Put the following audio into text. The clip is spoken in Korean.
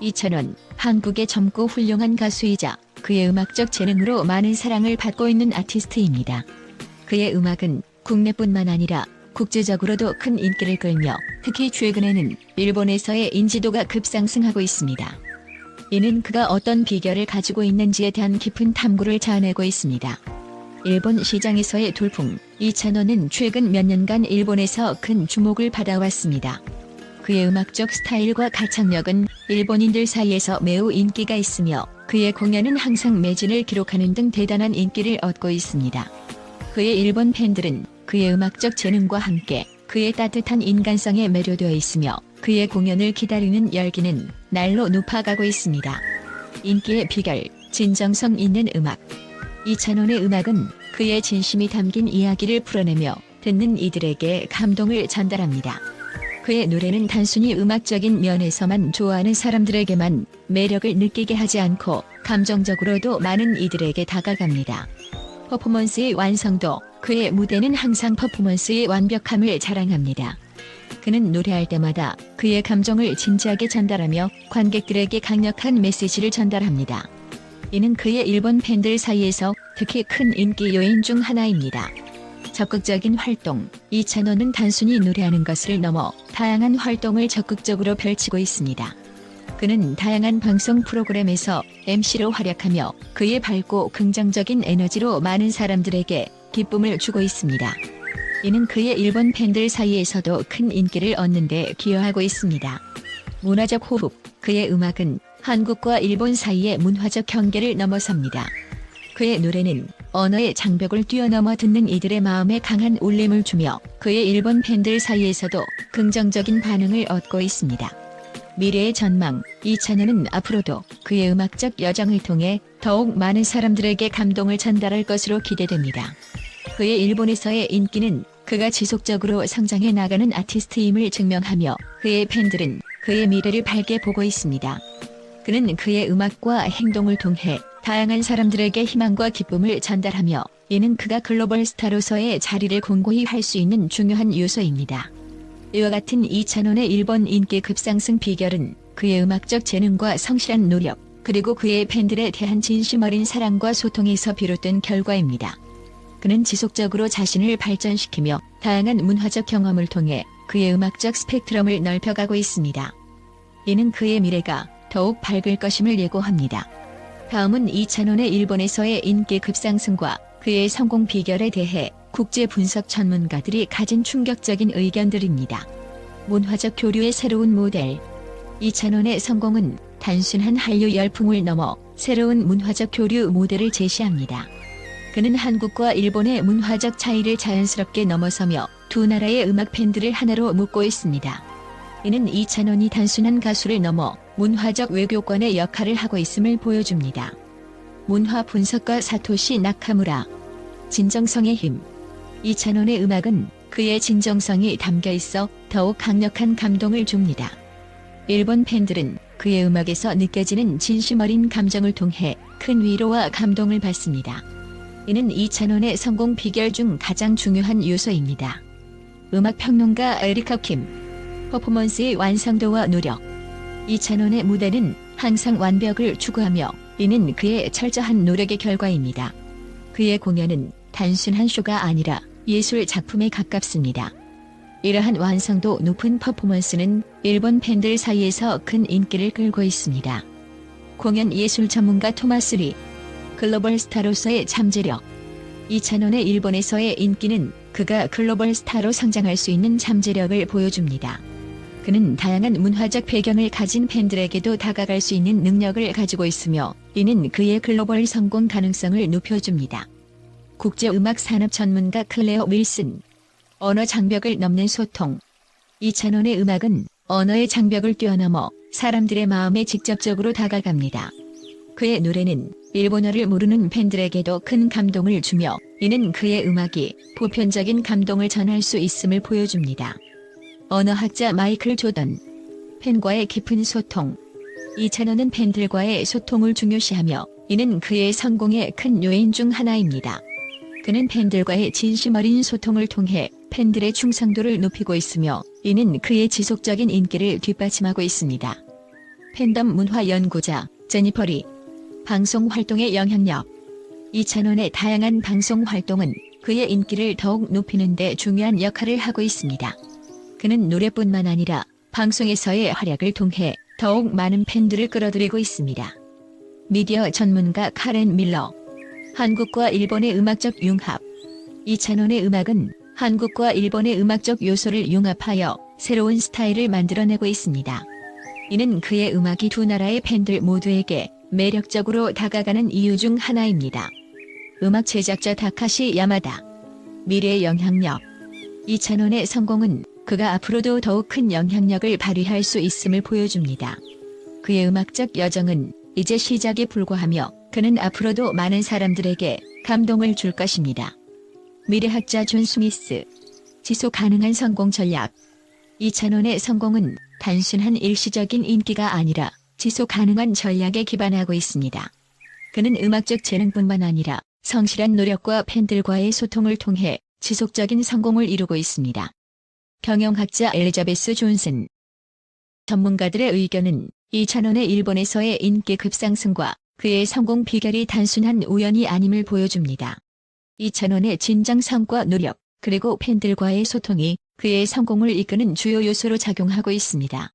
이찬원, 한국의 젊고 훌륭한 가수이자 그의 음악적 재능으로 많은 사랑을 받고 있는 아티스트입니다. 그의 음악은 국내뿐만 아니라 국제적으로도 큰 인기를 끌며 특히 최근에는 일본에서의 인지도가 급상승하고 있습니다. 이는 그가 어떤 비결을 가지고 있는지에 대한 깊은 탐구를 자아내고 있습니다. 일본 시장에서의 돌풍, 이찬원은 최근 몇 년간 일본에서 큰 주목을 받아왔습니다. 그의 음악적 스타일과 가창력은 일본인들 사이에서 매우 인기가 있으며 그의 공연은 항상 매진을 기록하는 등 대단한 인기를 얻고 있습니다. 그의 일본 팬들은 그의 음악적 재능과 함께 그의 따뜻한 인간성에 매료되어 있으며 그의 공연을 기다리는 열기는 날로 높아가고 있습니다. 인기의 비결, 진정성 있는 음악. 이찬원의 음악은 그의 진심이 담긴 이야기를 풀어내며 듣는 이들에게 감동을 전달합니다. 그의 노래는 단순히 음악적인 면에서만 좋아하는 사람들에게만 매력을 느끼게 하지 않고 감정적으로도 많은 이들에게 다가갑니다. 퍼포먼스의 완성도, 그의 무대는 항상 퍼포먼스의 완벽함을 자랑합니다. 그는 노래할 때마다 그의 감정을 진지하게 전달하며 관객들에게 강력한 메시지를 전달합니다. 이는 그의 일본 팬들 사이에서 특히 큰 인기 요인 중 하나입니다. 적극적인 활동, 이찬원은 단순히 노래하는 것을 넘어 다양한 활동을 적극적으로 펼치고 있습니다. 그는 다양한 방송 프로그램에서 MC로 활약하며 그의 밝고 긍정적인 에너지로 많은 사람들에게 기쁨을 주고 있습니다. 이는 그의 일본 팬들 사이에서도 큰 인기를 얻는 데 기여하고 있습니다. 문화적 호흡, 그의 음악은 한국과 일본 사이의 문화적 경계를 넘어섭니다. 그의 노래는 언어의 장벽을 뛰어넘어 듣는 이들의 마음에 강한 울림을 주며 그의 일본 팬들 사이에서도 긍정적인 반응을 얻고 있습니다. 미래의 전망, 이찬원은 앞으로도 그의 음악적 여정을 통해 더욱 많은 사람들에게 감동을 전달할 것으로 기대됩니다. 그의 일본에서의 인기는 그가 지속적으로 성장해 나가는 아티스트임을 증명하며 그의 팬들은 그의 미래를 밝게 보고 있습니다. 그는 그의 음악과 행동을 통해 다양한 사람들에게 희망과 기쁨을 전달하며 이는 그가 글로벌 스타로서의 자리를 공고히 할 수 있는 중요한 요소입니다. 이와 같은 이찬원의 일본 인기 급상승 비결은 그의 음악적 재능과 성실한 노력, 그리고 그의 팬들에 대한 진심 어린 사랑과 소통에서 비롯된 결과입니다. 그는 지속적으로 자신을 발전시키며 다양한 문화적 경험을 통해 그의 음악적 스펙트럼을 넓혀가고 있습니다. 이는 그의 미래가 더욱 밝을 것임을 예고합니다. 다음은 이찬원의 일본에서의 인기 급상승과 그의 성공 비결에 대해 국제 분석 전문가들이 가진 충격적인 의견들입니다. 문화적 교류의 새로운 모델. 이찬원의 성공은 단순한 한류 열풍을 넘어 새로운 문화적 교류 모델을 제시합니다. 그는 한국과 일본의 문화적 차이를 자연스럽게 넘어서며 두 나라의 음악 팬들을 하나로 묶고 있습니다. 이는 이찬원이 단순한 가수를 넘어 문화적 외교관의 역할을 하고 있음을 보여줍니다. 문화 분석가 사토시 나카무라 진정성의 힘 이찬원의 음악은 그의 진정성이 담겨 있어 더욱 강력한 감동을 줍니다. 일본 팬들은 그의 음악에서 느껴지는 진심 어린 감정을 통해 큰 위로와 감동을 받습니다. 이는 이찬원의 성공 비결 중 가장 중요한 요소입니다. 음악 평론가 에리카 킴 퍼포먼스의 완성도와 노력 이찬원의 무대는 항상 완벽을 추구하며 이는 그의 철저한 노력의 결과입니다. 그의 공연은 단순한 쇼가 아니라 예술 작품에 가깝습니다. 이러한 완성도 높은 퍼포먼스는 일본 팬들 사이에서 큰 인기를 끌고 있습니다. 공연 예술 전문가 토마스 리 글로벌 스타로서의 잠재력 이찬원의 일본에서의 인기는 그가 글로벌 스타로 성장할 수 있는 잠재력을 보여줍니다. 그는 다양한 문화적 배경을 가진 팬들에게도 다가갈 수 있는 능력을 가지고 있으며 이는 그의 글로벌 성공 가능성을 높여줍니다. 국제 음악 산업 전문가 클레어 윌슨 언어 장벽을 넘는 소통 이찬원의 음악은 언어의 장벽을 뛰어넘어 사람들의 마음에 직접적으로 다가갑니다. 그의 노래는 일본어를 모르는 팬들에게도 큰 감동을 주며 이는 그의 음악이 보편적인 감동을 전할 수 있음을 보여줍니다. 언어학자 마이클 조던 팬과의 깊은 소통 이찬원은 팬들과의 소통을 중요시하며 이는 그의 성공의 큰 요인 중 하나입니다. 그는 팬들과의 진심 어린 소통을 통해 팬들의 충성도를 높이고 있으며 이는 그의 지속적인 인기를 뒷받침하고 있습니다. 팬덤 문화 연구자 제니퍼 리. 방송 활동의 영향력. 이찬원의 다양한 방송 활동은 그의 인기를 더욱 높이는 데 중요한 역할을 하고 있습니다. 그는 노래뿐만 아니라 방송에서의 활약을 통해 더욱 많은 팬들을 끌어들이고 있습니다. 미디어 전문가 카렌 밀러. 한국과 일본의 음악적 융합. 이찬원의 음악은 한국과 일본의 음악적 요소를 융합하여 새로운 스타일을 만들어내고 있습니다. 이는 그의 음악이 두 나라의 팬들 모두에게 매력적으로 다가가는 이유 중 하나입니다. 음악 제작자 다카시 야마다. 미래의 영향력. 이찬원의 성공은 그가 앞으로도 더욱 큰 영향력을 발휘할 수 있음을 보여줍니다. 그의 음악적 여정은 이제 시작에 불과하며 그는 앞으로도 많은 사람들에게 감동을 줄 것입니다. 미래학자 존 스미스. 지속 가능한 성공 전략. 이찬원의 성공은 단순한 일시적인 인기가 아니라 지속 가능한 전략에 기반하고 있습니다. 그는 음악적 재능뿐만 아니라 성실한 노력과 팬들과의 소통을 통해 지속적인 성공을 이루고 있습니다. 경영학자 엘리자베스 존슨. 전문가들의 의견은 이찬원의 일본에서의 인기 급상승과 그의 성공 비결이 단순한 우연이 아님을 보여줍니다. 이찬원의 진정 성과 노력, 그리고 팬들과의 소통이 그의 성공을 이끄는 주요 요소로 작용하고 있습니다.